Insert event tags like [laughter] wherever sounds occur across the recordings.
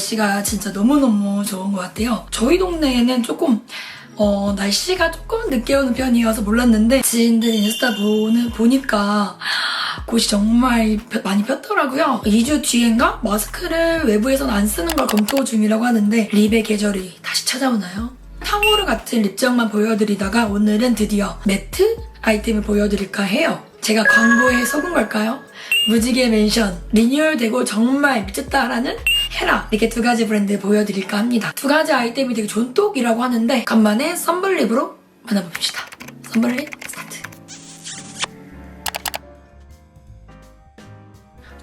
날씨가 진짜 너무너무 좋은 것 같아요. 저희 동네에는 조금 어, 날씨가 조금 늦게 오는 편이어서 몰랐는데 지인들 인스타 보는, 보니까 곳이 정말 펴- 많이 폈더라고요. 2주 뒤엔가 마스크를 외부에서는 안 쓰는 걸 검토 중이라고 하는데 립의 계절이 다시 찾아오나요? 탕후루 같은 립정만 보여드리다가 오늘은 드디어 매트 아이템을 보여드릴까 해요. 제가 광고에 속은 걸까요? 무지개 멘션 리뉴얼되고 정말 미쳤다라는 헤라 이렇게 두 가지 브랜드 보여드릴까 합니다. 두 가지 아이템이 되게 존똑이라고 하는데 간만에 썬블립으로 만나봅시다. 썬블립 스타트.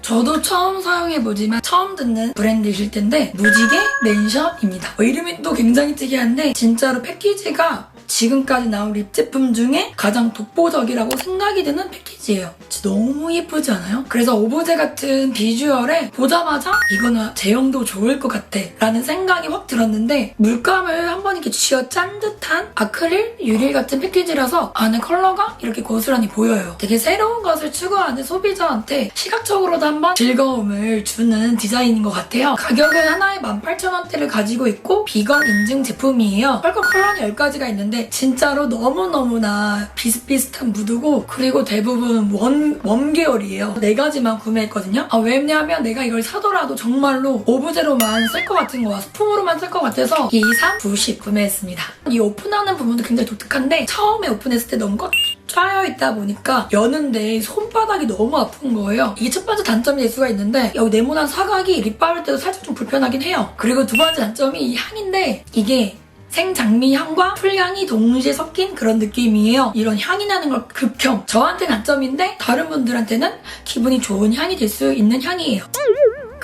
저도 처음 사용해보지만 처음 듣는 브랜드이실 텐데 무지개 맨션입니다. 어, 이름이 또 굉장히 특이한데 진짜로 패키지가 지금까지 나온 립 제품 중에 가장 독보적이라고 생각이 드는 패키지 진짜 너무 예쁘지 않아요? 그래서 오브제 같은 비주얼에 보자마자 이거는 제형도 좋을 것 같아 라는 생각이 확 들었는데 물감을 한 번 이렇게 쥐어 짠 듯한 아크릴 유리 같은 패키지라서 안에 컬러가 이렇게 고스란히 보여요. 되게 새로운 것을 추구하는 소비자한테 시각적으로도 한번 즐거움을 주는 디자인인 것 같아요. 가격은 하나에 18,000원대를 가지고 있고 비건 인증 제품이에요. 펄컬 컬러는 10가지가 있는데 진짜로 너무너무나 비슷비슷한 무드고 그리고 대부분 원, 원 계열이에요. 4가지만 구매했거든요. 아, 왜냐면 내가 이걸 사더라도 정말로 오브제로만 쓸 것 같은 거야. 소품으로만 쓸 것 같아서 2, 3, 90 구매했습니다. 이 오픈하는 부분도 굉장히 독특한데 처음에 오픈했을 때 너무 꽉 짜여 있다 보니까 여는데 손바닥이 너무 아픈 거예요. 이게 첫 번째 단점이 될 수가 있는데 여기 네모난 사각이 립 바를 때도 살짝 좀 불편하긴 해요. 그리고 두 번째 단점이 이 향인데 이게 생장미 향과 풀향이 동시에 섞인 그런 느낌이에요. 이런 향이 나는 걸 극혐. 저한테 단점인데 다른 분들한테는 기분이 좋은 향이 될 수 있는 향이에요.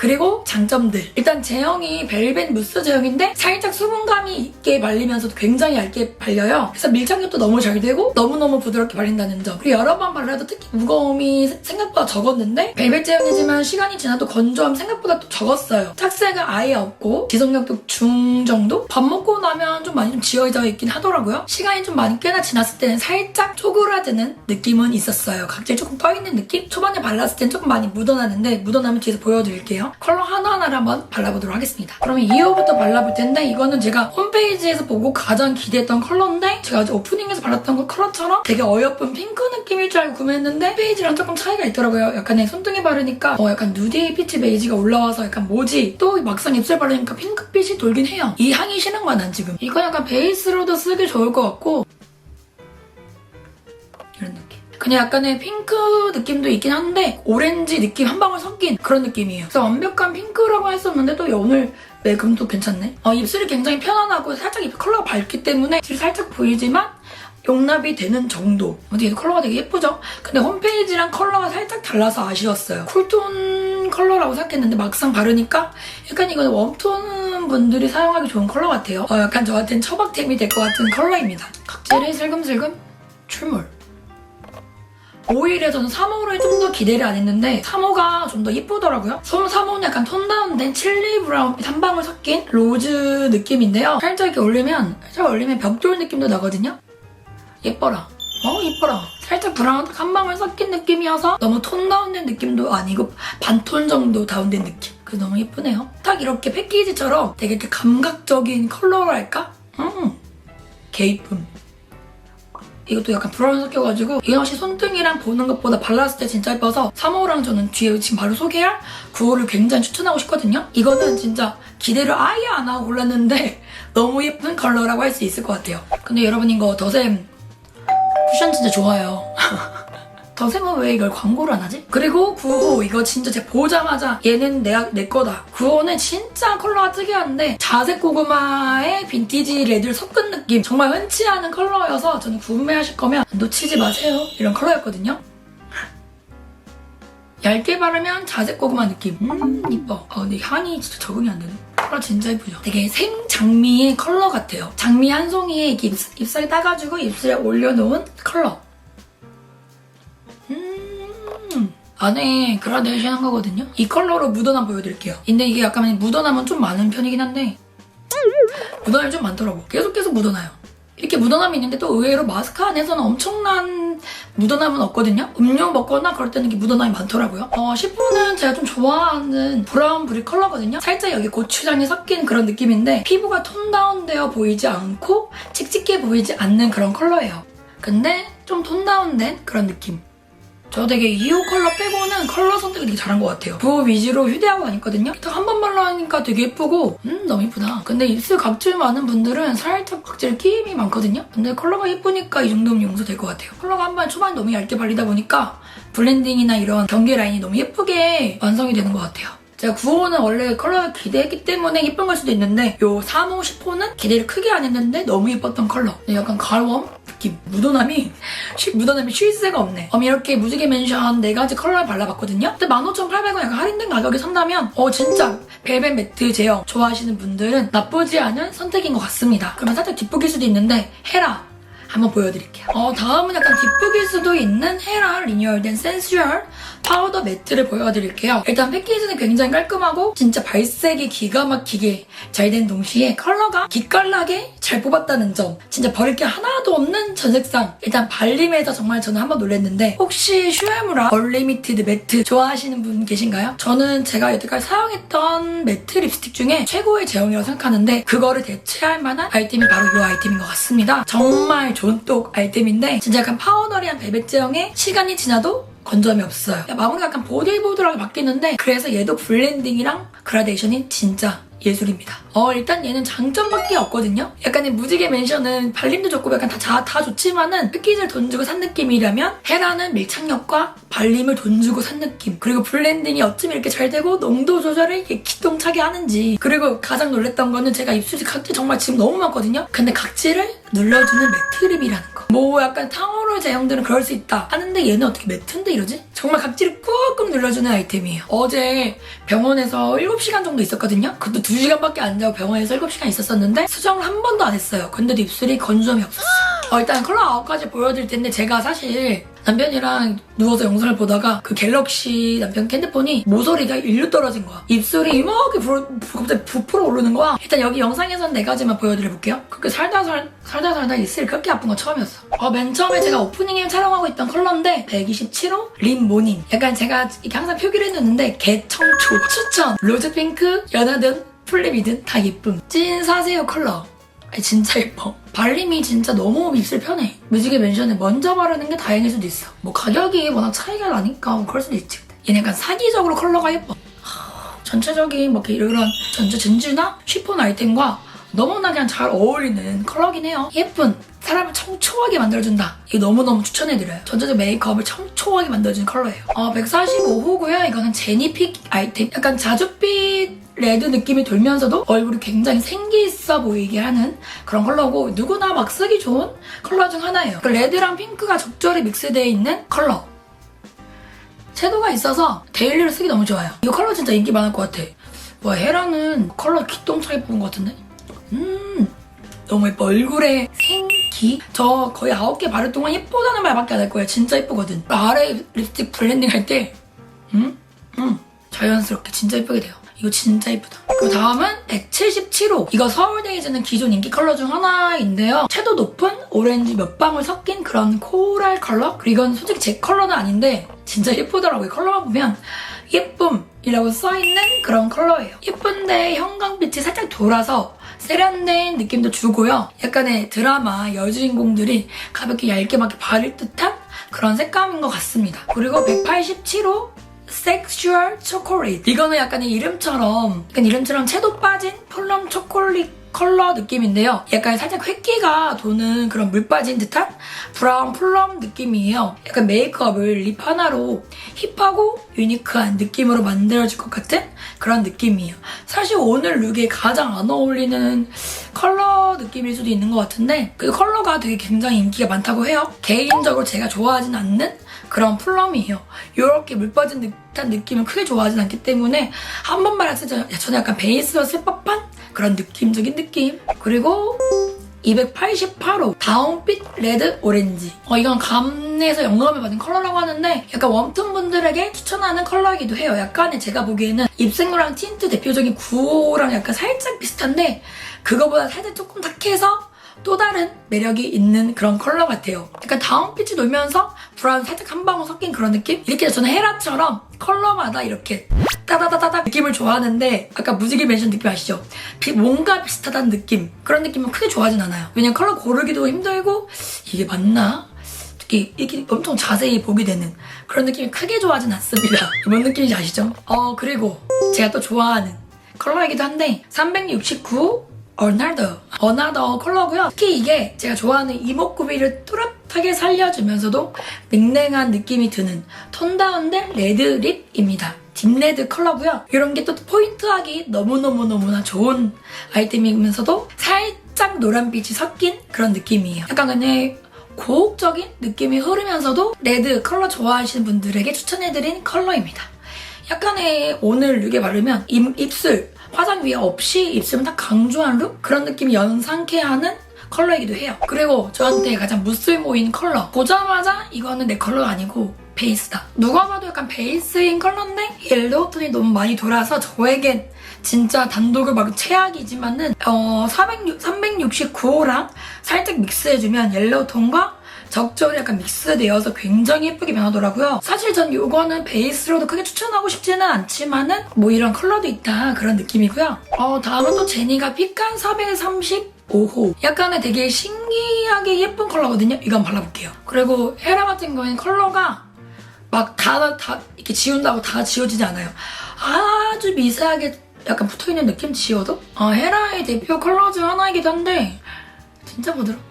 그리고 장점들. 일단 제형이 벨벳 무스 제형인데 살짝 수분감이 있게 발리면서도 굉장히 얇게 발려요. 그래서 밀착력도 너무 잘 되고 너무너무 부드럽게 발린다는 점. 그리고 여러 번 발라도 특히 무거움이 생각보다 적었는데 벨벳 제형이지만 시간이 지나도 건조함 생각보다 또 적었어요. 착색은 아예 없고 지속력도 중 정도? 밥 먹고 나면 좀 많이 좀 지어져 있긴 하더라고요. 시간이 좀 많이 꽤나 지났을 때는 살짝 쪼그라드는 느낌은 있었어요. 각질 조금 떠있는 느낌? 초반에 발랐을 땐 조금 많이 묻어나는데 묻어나면 뒤에서 보여드릴게요. 컬러 하나하나를 한번 발라보도록 하겠습니다. 그러면 2호부터 발라볼 텐데 이거는 제가 홈페이지에서 보고 가장 기대했던 컬러인데 제가 어제 오프닝에서 발랐던 그 컬러처럼 되게 어여쁜 핑크 느낌일 줄 알고 구매했는데 페이지랑 조금 차이가 있더라고요. 약간 손등에 바르니까 어, 약간 누디 피치 베이지가 올라와서 약간 뭐지? 또 막상 입술 바르니까 핑크빛이 돌긴 해요. 이 향이 싫은 거야 난 지금. 이거 약간 베이스로도 쓰기 좋을 것 같고 이런 느낌. 그냥 약간의 핑크 느낌도 있긴 한데 오렌지 느낌 한 방울 섞인 그런 느낌이에요. 그래서 완벽한 핑크라고 했었는데 또 오늘 매금도 괜찮네. 어, 입술이 굉장히 편안하고 살짝 입 컬러가 밝기 때문에 입술이 살짝 보이지만 용납이 되는 정도. 어디 컬러가 되게 예쁘죠? 근데 홈페이지랑 컬러가 살짝 달라서 아쉬웠어요. 쿨톤 컬러라고 생각했는데 막상 바르니까 약간 이거는 웜톤 분들이 사용하기 좋은 컬러 같아요. 어, 약간 저한테는 처박템이 될 것 같은 컬러입니다. 각질이 슬금슬금 출몰. 오히려 저는 3호를 좀 더 기대를 안 했는데 3호가 좀 더 예쁘더라고요. 3호는 약간 톤 다운된 칠리 브라운빛 한 방울 섞인 로즈 느낌인데요. 살짝 이렇게 올리면 살짝 올리면 벽돌 느낌도 나거든요. 예뻐라. 어 예뻐라. 살짝 브라운 한 방울 섞인 느낌이어서 너무 톤 다운된 느낌도 아니고 반톤 정도 다운된 느낌. 그래서 너무 예쁘네요. 딱 이렇게 패키지처럼 되게 이렇게 감각적인 컬러랄까? 음, 개이쁨. 이것도 약간 브라운 섞여가지고 확실히 손등이랑 보는 것보다 발랐을 때 진짜 예뻐서 3호랑 저는 뒤에 지금 바로 소개할 9호를 굉장히 추천하고 싶거든요. 이거는 진짜 기대를 아예 안 하고 골랐는데 [laughs] 너무 예쁜 컬러라고 할 수 있을 것 같아요. 근데 여러분 이거 더샘 쿠션 진짜 좋아요. [laughs] 더샘은 왜 이걸 광고를 안 하지? 그리고 9호 이거 진짜 제가 보자마자 얘는 내, 내 거다. 9호는 진짜 컬러가 특이한데 자색 고구마에 빈티지 레드를 섞은 느낌 정말 흔치 않은 컬러여서 저는 구매하실 거면 놓치지 마세요. 이런 컬러였거든요. 얇게 바르면 자색 고구마 느낌. 음, 이뻐. 아, 근데 향이 진짜 적응이 안 되네. 컬러 진짜 예쁘죠? 되게 생장미의 컬러 같아요. 장미 한 송이에 입, 잎사리 따가지고 입술에 올려놓은 컬러. 안에 그라데이션 한 거거든요? 이 컬러로 묻어남 보여드릴게요. 근데 이게 약간 묻어남은 좀 많은 편이긴 한데 묻어남이 좀 많더라고. 계속 계속 묻어나요. 이렇게 묻어남이 있는데 또 의외로 마스크 안에서는 엄청난 묻어남은 없거든요. 음료 먹거나 그럴 때는 이게 묻어남이 많더라고요. 어, 10호는 제가 좀 좋아하는 브라운 브릭 컬러거든요. 살짝 여기 고추장이 섞인 그런 느낌인데 피부가 톤 다운되어 보이지 않고 칙칙해 보이지 않는 그런 컬러예요. 근데 좀 톤 다운된 그런 느낌. 저 되게 2호 컬러 빼고는 컬러 선택을 되게 잘한 것 같아요. 부호 위주로 휴대하고 다녔거든요. 딱 한 번 발라하니까 되게 예쁘고 음 너무 예쁘다. 근데 입술 각질 많은 분들은 살짝 각질 끼임이 많거든요. 근데 컬러가 예쁘니까 이 정도면 용서될 것 같아요. 컬러가 한 번 초반에 너무 얇게 발리다 보니까 블렌딩이나 이런 경계 라인이 너무 예쁘게 완성이 되는 것 같아요. 제가 9호는 원래 컬러를 기대했기 때문에 예쁜 걸 수도 있는데 요 3호, 10호는 기대를 크게 안 했는데 너무 예뻤던 컬러. 근데 약간 가을웜 느낌. 묻어남이 쉬- 묻어남이 쉴 새가 없네. 음, 이렇게 무지개 멘션 네 가지 컬러를 발라봤거든요. 근데 15,800원 약간 할인된 가격에 산다면 어 진짜 벨벳 매트 제형 좋아하시는 분들은 나쁘지 않은 선택인 것 같습니다. 그러면 살짝 뒷북일 수도 있는데 헤라 한번 보여드릴게요. 어, 다음은 약간 뒷북일 수도 있는 헤라 리뉴얼된 센슈얼 파우더 매트를 보여드릴게요. 일단 패키지는 굉장히 깔끔하고 진짜 발색이 기가 막히게 잘 된 동시에 컬러가 기깔나게 잘 뽑았다는 점 진짜 버릴 게 하나도 없는 전 색상 일단 발림에서 정말 저는 한번 놀랐는데 혹시 슈에무라 얼리미티드 매트 좋아하시는 분 계신가요? 저는 제가 여태까지 사용했던 매트 립스틱 중에 최고의 제형이라고 생각하는데 그거를 대체할 만한 아이템이 바로 이 아이템인 것 같습니다. 정말 존똑 아이템인데 진짜 약간 파우더리한 벨벳 제형에 시간이 지나도 건조함이 없어요. 마무리가 약간 보들보들하게 바뀌는데 그래서 얘도 블렌딩이랑 그라데이션이 진짜 예술입니다. 어 일단 얘는 장점밖에 없거든요. 약간의 무지개 멘션은 발림도 좋고 약간 다, 다, 다 좋지만은 패키지를 돈 주고 산 느낌이라면 헤라는 밀착력과 발림을 돈 주고 산 느낌 그리고 블렌딩이 어쩜 이렇게 잘 되고 농도 조절을 이렇게 기똥차게 하는지 그리고 가장 놀랬던 거는 제가 입술이 각질 정말 지금 너무 많거든요. 근데 각질을 눌러주는 매트립이라는 거. 뭐 약간 탕후루 제형들은 그럴 수 있다 하는데 얘는 어떻게 매트인데 이러지? 정말 각질을 꾹꾹 눌러주는 아이템이에요. 어제 병원에서 7시간 정도 있었거든요. 그것도 2시간밖에 안 자고 병원에서 7시간 있었었는데 수정을 한 번도 안 했어요. 근데도 입술이 건조함이 없었어요. 어, 일단 컬러 9가지 보여드릴 텐데 제가 사실 남편이랑 누워서 영상을 보다가 그 갤럭시 남편 핸드폰이 모서리가 일로 떨어진 거야. 입술이 불- 갑자기 부풀어 오르는 거야. 일단 여기 영상에선 네 가지만 보여드려볼게요. 그렇게 살다 살, 살다 살다 입술이 그렇게 아픈 건 처음이었어. 어, 맨 처음에 제가 오프닝에 촬영하고 있던 컬러인데 127호 린 모닝. 약간 제가 이렇게 항상 표기를 해놓는데 개청초 추천. 로즈핑크, 연하든 플립이든 다 예쁨. 찐 사세요 컬러. 아니, 진짜 예뻐. 발림이 진짜 너무 입술 편해. 뮤직의 멘션에 먼저 바르는 게 다행일 수도 있어. 뭐 가격이 워낙 차이가 나니까 뭐 그럴 수도 있지. 얘는 약간 사기적으로 컬러가 예뻐. 하, 전체적인 뭐 이렇게 이런 전체 진주나 쉬폰 아이템과 너무나 그냥 잘 어울리는 컬러긴 해요. 예쁜 사람을 청초하게 만들어준다. 이거 너무너무 추천해드려요. 전체적 메이크업을 청초하게 만들어주는 컬러예요. 어, 145호고요. 이거는 제니픽 아이템. 약간 자줏빛 레드 느낌이 돌면서도 얼굴이 굉장히 생기 있어 보이게 하는 그런 컬러고 누구나 막 쓰기 좋은 컬러 중 하나예요. 그 레드랑 핑크가 적절히 믹스되어 있는 컬러. 섀도우가 있어서 데일리로 쓰기 너무 좋아요. 이 컬러 진짜 인기 많을 것 같아. 와 헤라는 컬러 기똥차게 뽑은 것 같은데? 음 너무 예뻐. 얼굴에 생기. 저 거의 9개 바를 동안 예쁘다는 말밖에 안 할 거예요. 진짜 예쁘거든. 아래 립스틱 블렌딩 할 때 음? 음 자연스럽게 진짜 예쁘게 돼요. 이거 진짜 예쁘다. 그 다음은 177호. 이거 서울데이즈는 기존 인기 컬러 중 하나인데요. 채도 높은 오렌지 몇 방울 섞인 그런 코랄 컬러? 그리고 이건 솔직히 제 컬러는 아닌데 진짜 예쁘더라고요. 컬러만 보면 예쁨이라고 써있는 그런 컬러예요. 예쁜데 형광빛이 살짝 돌아서 세련된 느낌도 주고요. 약간의 드라마 여주인공들이 가볍게 얇게 막 바를 듯한 그런 색감인 것 같습니다. 그리고 187호 섹슈얼 초콜릿. 이거는 약간 이 이름처럼, 약간 이름처럼 채도 빠진 플럼 초콜릿 컬러 느낌인데요. 약간 살짝 획기가 도는 그런 물 빠진 듯한 브라운 플럼 느낌이에요. 약간 메이크업을 립 하나로 힙하고 유니크한 느낌으로 만들어질 것 같은 그런 느낌이에요. 사실 오늘 룩에 가장 안 어울리는 컬러 느낌일 수도 있는 것 같은데 그 컬러가 되게 굉장히 인기가 많다고 해요. 개인적으로 제가 좋아하진 않는 그런 플럼이에요. 이렇게 물 빠진 듯한 느낌을 크게 좋아하진 않기 때문에 한 번만 했을 때 저는 약간 베이스로 쓸 법한 그런 느낌적인 느낌. 그리고 288호 다운빛 레드 오렌지 어, 이건 감내에서 영감을 받은 컬러라고 하는데 약간 웜톤 분들에게 추천하는 컬러이기도 해요 약간의 제가 보기에는 입생로랑 틴트 대표적인 9호랑 약간 살짝 비슷한데 그거보다 살짝 조금 탁해서 또 다른 매력이 있는 그런 컬러 같아요. 약간 다운빛이 돌면서 브라운 살짝 한 방울 섞인 그런 느낌? 이렇게 저는 헤라처럼 컬러마다 이렇게 따다다다다 느낌을 좋아하는데 아까 무지개 멘션 느낌 아시죠? 비- 뭔가 비슷하다는 느낌 그런 느낌은 크게 좋아하진 않아요. 왜냐면 컬러 고르기도 힘들고 이게 맞나? 특히 이렇게 엄청 자세히 보게 되는 그런 느낌이 크게 좋아하진 않습니다. [laughs] 뭔 느낌인지 아시죠? 어 그리고 제가 또 좋아하는 컬러이기도 한데 369 어나더 어나더 컬러고요. 특히 이게 제가 좋아하는 이목구비를 뚜렷하게 살려주면서도 냉랭한 느낌이 드는 톤 다운된 레드 립입니다. 딥레드 컬러고요. 이런 게 또 포인트하기 너무너무너무나 좋은 아이템이면서도 살짝 노란빛이 섞인 그런 느낌이에요. 약간 근데 고혹적인 느낌이 흐르면서도 레드 컬러 좋아하시는 분들에게 추천해드린 컬러입니다. 약간의 오늘 룩에 바르면 입, 입술 화장 위에 없이 입술은 딱 강조한 룩? 그런 느낌이 연상케 하는 컬러이기도 해요. 그리고 저한테 가장 무쓸모인 컬러. 보자마자 이거는 내 컬러가 아니고 베이스다. 누가 봐도 약간 베이스인 컬러인데 옐로우 톤이 너무 많이 돌아서 저에겐 진짜 단독을 막 최악이지만은 어 400, 369호랑 살짝 믹스해주면 옐로우 톤과 적절히 약간 믹스되어서 굉장히 예쁘게 변하더라고요. 사실 전 이거는 베이스로도 크게 추천하고 싶지는 않지만은 뭐 이런 컬러도 있다 그런 느낌이고요. 어 다음은 또 제니가 피칸 435호. 약간의 되게 신기하게 예쁜 컬러거든요. 이거 한번 발라볼게요. 그리고 헤라 같은 경우에는 컬러가 막다 다 이렇게 지운다고 다 지워지지 않아요. 아주 미세하게 약간 붙어있는 느낌 지워도? 어, 헤라의 대표 컬러 중 하나이기도 한데 진짜 부드럽다.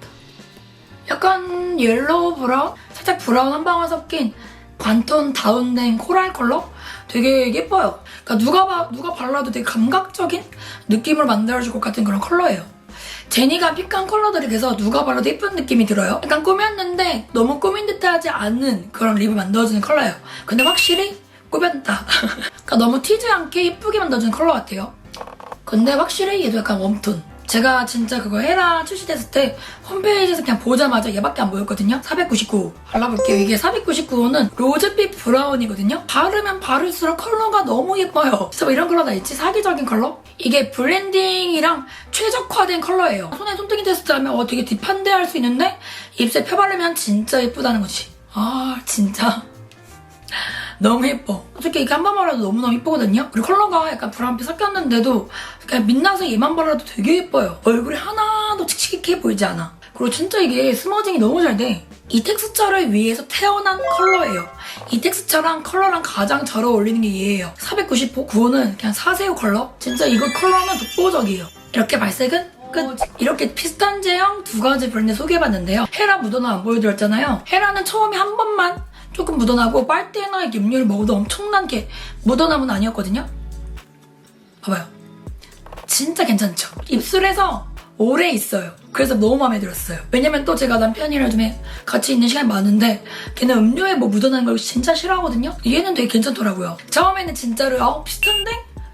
약간 옐로우 브라운? 살짝 브라운 한 방울 섞인 관톤 다운된 코랄 컬러? 되게 예뻐요. 그러니까 누가 봐, 누가 발라도 되게 감각적인 느낌을 만들어줄 것 같은 그런 컬러예요. 제니가 픽한 컬러들이 그래서 누가 발라도 예쁜 느낌이 들어요. 약간 꾸몄는데 너무 꾸민 듯하지 않은 그런 립을 만들어주는 컬러예요. 근데 확실히 꾸몄다. [laughs] 그러니까 너무 튀지 않게 예쁘게 만들어주는 컬러 같아요. 근데 확실히 얘도 약간 웜톤. 제가 진짜 그거 헤라 출시됐을 때 홈페이지에서 그냥 보자마자 얘밖에 안 보였거든요. 499 발라볼게요. 이게 499는 로즈빛 브라운이거든요. 바르면 바를수록 컬러가 너무 예뻐요. 진짜 뭐 이런 컬러가 있지? 사기적인 컬러? 이게 블렌딩이랑 최적화된 컬러예요. 손에 손등이 테스트 하면 어 되게 딥한데 할 수 있는데 입술에 펴바르면 진짜 예쁘다는 거지. 아 진짜 너무 예뻐. 솔직히 이렇게 한번 발라도 너무너무 예쁘거든요. 그리고 컬러가 약간 브라운빛 섞였는데도 그냥 민낯에 얘만 발라도 되게 예뻐요. 얼굴이 하나도 칙칙해 보이지 않아. 그리고 진짜 이게 스머징이 너무 잘 돼. 이 텍스처를 위해서 태어난 컬러예요. 이 텍스처랑 컬러랑 가장 잘 어울리는 게 얘예요. 490호 9호는 그냥 사세요 컬러. 진짜 이거 컬러는 독보적이에요. 이렇게 발색은 끝. 이렇게 비슷한 제형 두 가지 브랜드 소개해봤는데요. 헤라 묻어나 안 보여드렸잖아요. 헤라는 처음에 한 번만 조금 묻어나고 빨대나 이렇게 음료를 먹어도 엄청나게 묻어남은 아니었거든요. 봐봐요. 진짜 괜찮죠? 입술에서 오래 있어요. 그래서 너무 마음에 들었어요. 왜냐면 또 제가 남편이랑 요즘에 같이 있는 시간이 많은데 걔는 음료에 뭐 묻어나는 걸 진짜 싫어하거든요. 얘는 되게 괜찮더라고요. 처음에는 진짜로 아 비슷한데?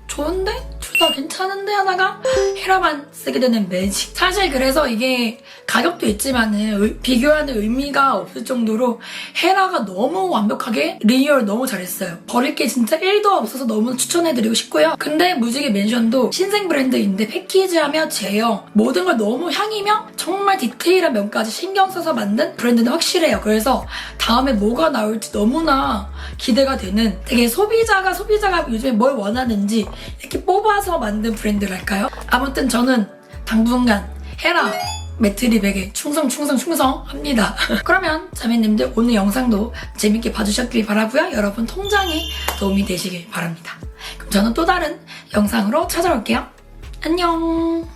좋은데? 둘다 괜찮은데 하다가 헤라만 쓰게 되는 매직. 사실 그래서 이게 가격도 있지만은 의- 비교하는 의미가 없을 정도로 헤라가 너무 완벽하게 리뉴얼 너무 잘했어요. 버릴 게 진짜 1도 없어서 너무 추천해드리고 싶고요. 근데 무지개 멘션도 신생 브랜드인데 패키지하며 제형 모든 걸 너무 향이며 정말 디테일한 면까지 신경 써서 만든 브랜드는 확실해요. 그래서 다음에 뭐가 나올지 너무나 기대가 되는 되게 소비자가 소비자가 요즘에 뭘 원하는지 이렇게 뽑아서 만든 브랜드랄까요? 아무튼 저는 당분간 헤라 매트립에게 충성 충성 충성합니다. [laughs] 그러면 자매님들 오늘 영상도 재밌게 봐주셨길 바라고요. 여러분 통장에 도움이 되시길 바랍니다. 그럼 저는 또 다른 영상으로 찾아올게요. 안녕.